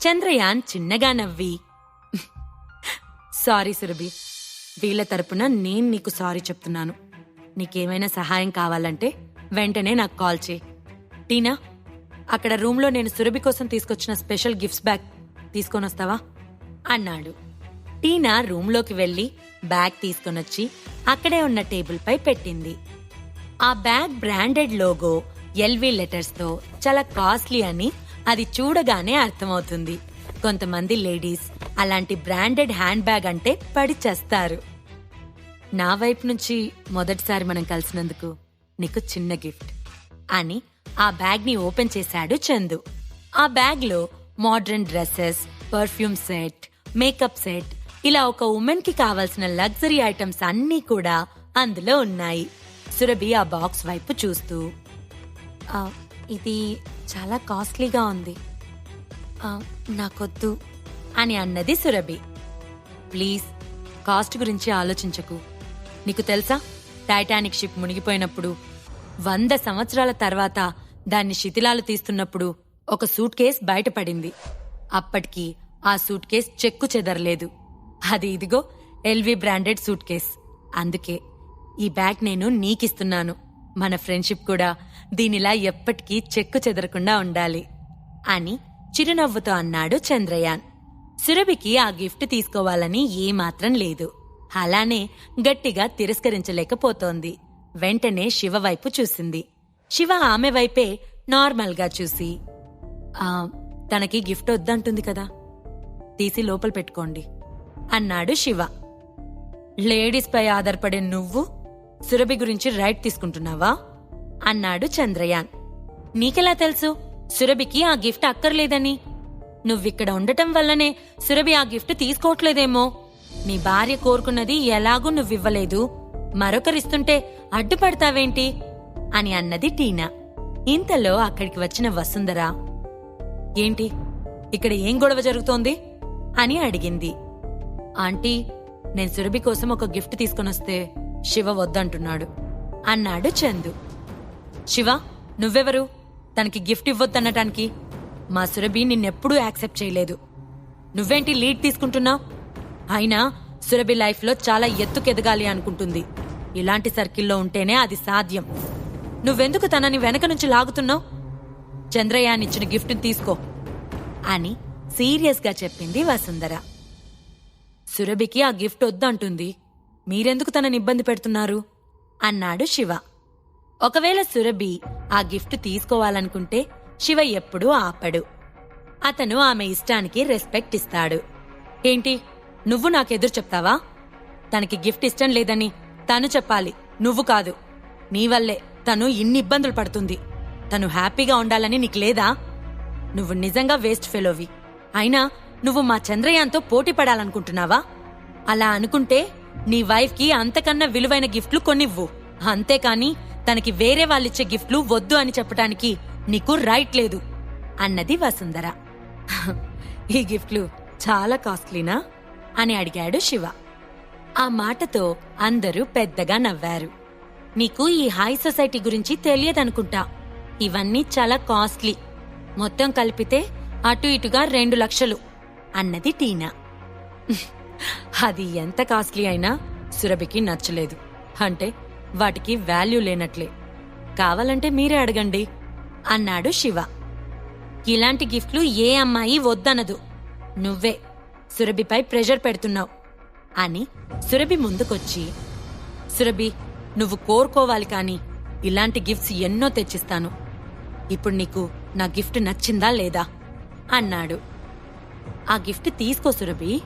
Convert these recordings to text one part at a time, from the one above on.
చంద్రయాన్ చిన్నగా నవ్వి సారీ సురభి వీళ్ళ తరపున నేను నీకు సారీ చెప్తున్నాను. నీకేమైనా సహాయం కావాలంటే వెంటనే నాకు కాల్ చేయి. టీనా అక్కడ రూమ్లో నేను సురభి కోసం తీసుకొచ్చిన స్పెషల్ గిఫ్ట్స్ బ్యాగ్ తీసుకొని వస్తావా? అన్నాడు. టీనా రూమ్లోకి వెళ్ళి బ్యాగ్ తీసుకొనొచ్చి అక్కడే ఉన్న టేబుల్పై పెట్టింది. ఆ బ్యాగ్ బ్రాండెడ్ లోగో ఎల్వి లెటర్స్తో చాలా కాస్ట్లీ అని అది చూడగానే అర్థమవుతుంది. కొంతమంది లేడీస్ అలాంటి బ్రాండెడ్ హ్యాండ్ బ్యాగ్ అంటే పడి చేస్తారు. నా వైపు నుంచి మొదటిసారి మనం కలిసినందుకు నీకు చిన్న గిఫ్ట్. అని ఆ బ్యాగ్ని ఓపెన్ చేశాడు చందు. ఆ బ్యాగ్లో modern dresses perfume set makeup set ఇలా ఒక ఉమెన్కి కావాల్సిన లగ్జరీ ఐటమ్స్ అన్నీ కూడా అందులో ఉన్నాయి. సురభి ఆ బాక్స్ వైపు చూస్తూ ఇది చాలా కాస్ట్లీగా ఉంది. నాకొద్దు అని అన్నది సురభి. ప్లీజ్ కాస్ట్ గురించి ఆలోచించకు. నీకు తెలుసా టైటానిక్ షిప్ మునిగిపోయినప్పుడు వంద సంవత్సరాల తర్వాత దాన్ని శిథిలాలు తీస్తున్నప్పుడు ఒక సూట్ కేస్ బయటపడింది. అప్పటికి ఆ సూట్ కేస్ చెక్కు చెదరలేదు. అది ఇదిగో ఎల్వి బ్రాండెడ్ సూట్ కేస్ అందుకే ఈ బ్యాగ్ నేను నీకిస్తున్నాను. మన ఫ్రెండ్షిప్ కూడా దీనిలా ఎప్పటికీ చెక్కు చెదరకుండా ఉండాలి అని చిరునవ్వుతో అన్నాడు చంద్రయాన్. సురభికి ఆ గిఫ్ట్ తీసుకోవాలని ఏమాత్రం లేదు. అలానే గట్టిగా తిరస్కరించలేకపోతోంది. వెంటనే శివ వైపు చూసింది. శివ ఆమె వైపే నార్మల్గా చూసి "ఆ, తనకి గిఫ్ట్ వద్దంటుంది కదా తీసి లోపల పెట్టుకోండి అన్నాడు శివ. లేడీస్పై ఆధారపడే నువ్వు సురభి గురించి రైట్ తీసుకుంటున్నావా? అన్నాడు చంద్రయాన్. నీకెలా తెలుసు? సురభికి ఆ గిఫ్ట్ అక్కర్లేదని. నువ్విక్కడ ఉండటం వల్లనే సురభి ఆ గిఫ్ట్ తీసుకోవట్లేదేమో. నీ భార్య కోరుకున్నది ఎలాగూ నువ్వివ్వలేదు. మరొకరిస్తుంటే అడ్డుపడతావేంటి? అని అన్నది టీనా. ఇంతలో అక్కడికి వచ్చిన వసుంధర ఏంటి? ఇక్కడ ఏం గొడవ జరుగుతోంది? అని అడిగింది. ఆంటీ నేను సురభి కోసం ఒక గిఫ్ట్ తీసుకొనొస్తే శివ వద్దంటున్నాడు అన్నాడు చందు. శివ నువ్వెవరు? తనకి గిఫ్ట్ ఇవ్వొద్దనటానికి మా సురభి నిన్నెప్పుడూ యాక్సెప్ట్ చేయలేదు. నువ్వేంటి లీడ్ తీసుకుంటున్నావు? అయినా సురభి లైఫ్లో చాలా ఎత్తుకెదగాలి అనుకుంటుంది. ఇలాంటి సర్కిల్లో ఉంటేనే అది సాధ్యం. నువ్వెందుకు తనని వెనక నుంచి లాగుతున్నావు? చంద్రయానిచ్చిన గిఫ్ట్ తీసుకో అని సీరియస్గా చెప్పింది వసుంధర. సురభికి ఆ గిఫ్ట్ వద్దంటుంది. మీరెందుకు తనని ఇబ్బంది పెడుతున్నారు? అన్నాడు శివ. ఒకవేళ సురభి ఆ గిఫ్ట్ తీసుకోవాలనుకుంటే శివ ఎప్పుడూ ఆపడు. అతను ఆమె ఇష్టానికి రెస్పెక్ట్ ఇస్తాడు. ఏంటి? నువ్వు నాకెదురు చెప్తావా? తనకి గిఫ్ట్ ఇష్టం లేదని తను చెప్పాలి. నువ్వు కాదు. నీ వల్లే తను ఇన్ని ఇబ్బందులు పడుతుంది. తను హ్యాపీగా ఉండాలని నీకు లేదా? నువ్వు నిజంగా వేస్ట్ ఫెలోవి. అయినా నువ్వు మా చంద్రయాన్తో పోటీ పడాలనుకుంటున్నావా? అలా అనుకుంటే నీ వైఫ్కి అంతకన్నా విలువైన గిఫ్ట్లు కొనివ్వు. అంతేకాని తనకి వేరే వాళ్ళిచ్చే గిఫ్ట్లు వద్దు అని చెప్పటానికి నీకు రైట్ లేదు అన్నది వసుంధర. ఈ గిఫ్ట్లు చాలా కాస్ట్లీనా? అని అడిగాడు శివ. ఆ మాటతో అందరూ పెద్దగా నవ్వారు. నీకు ఈ హై సొసైటీ గురించి తెలియదనుకుంటా. ఇవన్నీ చాలా కాస్ట్లీ. మొత్తం కలిపితే అటు ఇటుగా రెండు లక్షలు అన్నది టీనా. అది ఎంత కాస్ట్లీ అయినా సురభికి నచ్చలేదు. అంటే వాటికి వాల్యూ లేనట్లే. కావాలంటే మీరే అడగండి అన్నాడు శివ. ఇలాంటి గిఫ్ట్లు ఏ అమ్మాయి వద్దనదు. నువ్వే సురభిపై ప్రెషర్ పెడుతున్నావు అని సురభి ముందుకొచ్చి సురభి నువ్వు కోరుకోవాలి కాని ఇలాంటి గిఫ్ట్స్ ఎన్నో తెచ్చిస్తాను. ఇప్పుడు నీకు నా గిఫ్ట్ నచ్చిందా లేదా? అన్నాడు. ఆ గిఫ్ట్ తీసుకో సురభి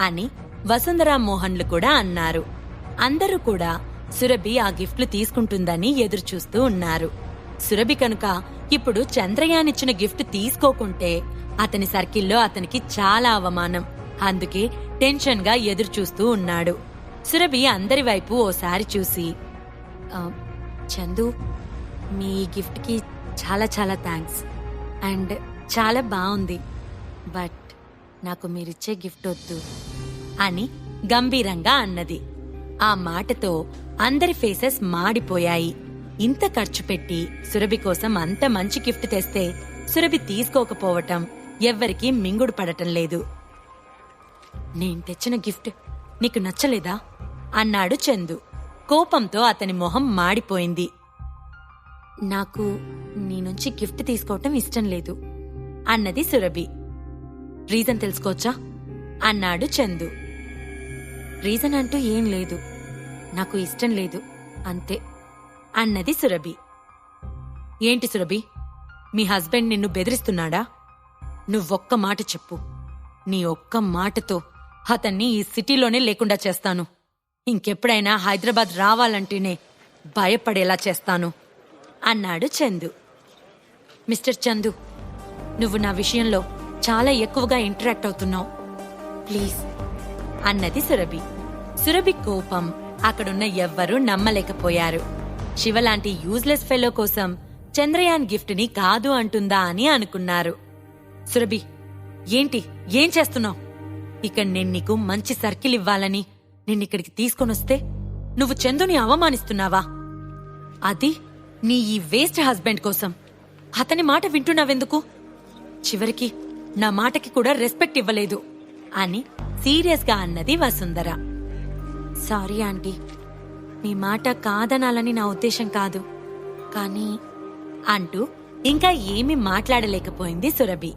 అని వసుంధరా మోహన్లు కూడా అన్నారు. అందరూ కూడా సురభి ఆ గిఫ్ట్లు తీసుకుంటుందని ఎదురుచూస్తూ ఉన్నారు. సురభి కనుక ఇప్పుడు చంద్రయాన్ ఇచ్చిన గిఫ్ట్ తీసుకోకుంటే అతని సర్కిల్లో అతనికి చాలా అవమానం. అందుకే టెన్షన్గా ఎదురుచూస్తూ ఉన్నాడు. సురభి అందరి వైపు ఓసారి చూసి చందు మీ గిఫ్ట్కి చాలా చాలా థ్యాంక్స్ అండ్ చాలా బాగుంది బట్ నాకు మీరిచ్చే గిఫ్ట్ వద్దు. అని గంభీరంగా అన్నది. ఆ మాటతో అందరి ఫేసెస్ మాడిపోయాయి. ఇంత ఖర్చు పెట్టి సురభి కోసం అంత మంచి గిఫ్ట్ తెస్తే సురభి తీసుకోకపోవటం ఎవ్వరికీ మింగుడు పడటం లేదు. నేను తెచ్చిన గిఫ్ట్ నీకు నచ్చలేదా? అన్నాడు చందు. కోపంతో అతని మొహం మాడిపోయింది. నాకు నీ నుంచి గిఫ్ట్ తీసుకోవటం ఇష్టం లేదు అన్నది సురభి. రీజన్ తెలుసుకోవచ్చా? అన్నాడు చందు. రీజన్ అంటూ ఏం లేదు. నాకు ఇష్టం లేదు. అంతే. అన్నది సురభి. ఏంటి సురభి? మీ హస్బెండ్ నిన్ను బెదిరిస్తున్నాడా? నువ్వొక్క మాట చెప్పు. నీ ఒక్క మాటతో అతన్ని ఈ సిటీలోనే లేకుండా చేస్తాను. ఇంకెప్పుడైనా హైదరాబాద్ రావాలంటేనే భయపడేలా చేస్తాను అన్నాడు చందు. మిస్టర్ చందు నువ్వు నా విషయంలో చాలా ఎక్కువగా ఇంటరాక్ట్ అవుతున్నావు. ప్లీజ్ అన్నది సురభి. సురభి కోపం అక్కడున్న ఎవ్వరూ నమ్మలేకపోయారు. శివలాంటి యూజ్లెస్ ఫెలో కోసం చంద్రయాన్ గిఫ్ట్ని కాదు అంటుందా అని అనుకున్నారు. సురభి ఏంటి? ఏం చేస్తున్నావు? ఇక్కడ నేను నీకు మంచి సర్కిల్ ఇవ్వాలని నిన్నిక్కడికి తీసుకొనొస్తే నువ్వు చందుని అవమానిస్తున్నావా? అది నీ ఈ వేస్ట్ హస్బెండ్ కోసం. అతని మాట వింటున్నావెందుకు? చివరికి నా మాటకి కూడా రెస్పెక్ట్ ఇవ్వలేదు అని సీరియస్గా అన్నది వసుంధర. Sorry aunty. మీ మాట కాదనాలని నా ఉద్దేశం కాదు. కానీ అంటూ ఇంకా ఏమీ మాట్లాడలేకపోయింది సురభి.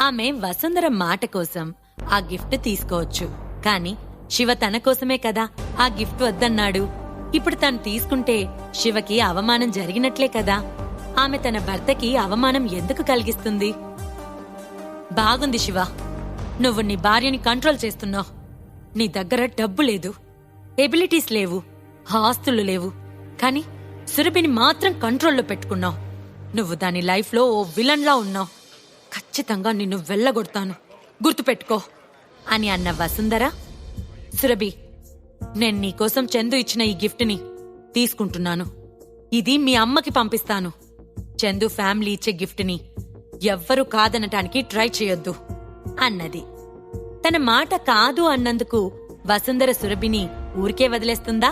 ఆమె వసుంధర మాట కోసం ఆ గిఫ్ట్ తీసుకోవచ్చు. కాని శివ తన కోసమే కదా ఆ గిఫ్ట్ వద్దన్నాడు. ఇప్పుడు తను తీసుకుంటే శివకి అవమానం జరిగినట్లే కదా. ఆమె తన భర్తకి అవమానం ఎందుకు కలిగిస్తుంది? బాగుంది శివ. నువ్వు నీ భార్యని కంట్రోల్ చేస్తున్నావు. నీ దగ్గర డబ్బు లేదు. ఎబిలిటీస్ లేవు ఆస్తులు లేవు. కానీ సురభిని మాత్రం కంట్రోల్లో పెట్టుకున్నావు. నువ్వు దాని లైఫ్లో ఓ విలన్లా ఉన్నావు. ఖచ్చితంగా నిన్ను వెళ్ళగొడతాను. గుర్తుపెట్టుకో. అని అన్న వసుంధర సురభి నేను నీకోసం చందు ఇచ్చిన ఈ గిఫ్ట్ని తీసుకుంటున్నాను. ఇది మీ అమ్మకి పంపిస్తాను. చందు ఫ్యామిలీ ఇచ్చే గిఫ్ట్ని ఎవ్వరూ కాదనటానికి ట్రై చేయొద్దు అన్నది. తన మాట కాదు అన్నందుకు వసుంధర సురభిని ఊరికే వదిలేస్తుందా?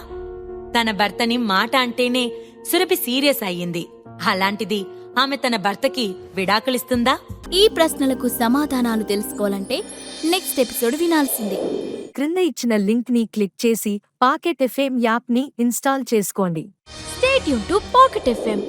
తన భర్తని మాట అంటేనే సురభి సీరియస్ అయ్యింది. అలాంటిది ఆమె తన భర్తకి విడాకులిస్తుందా? ఈ ప్రశ్నలకు సమాధానాలు తెలుసుకోవాలంటే నెక్స్ట్ ఎపిసోడ్ వినాల్సిందే. క్రింద ఇచ్చిన లింక్ని క్లిక్ చేసి పాకెట్ ఎఫ్ఎం యాప్ని ఇన్స్టాల్ చేసుకోండి. స్టేట్ యూన్ టు పాకెట్ ఎఫ్ఎం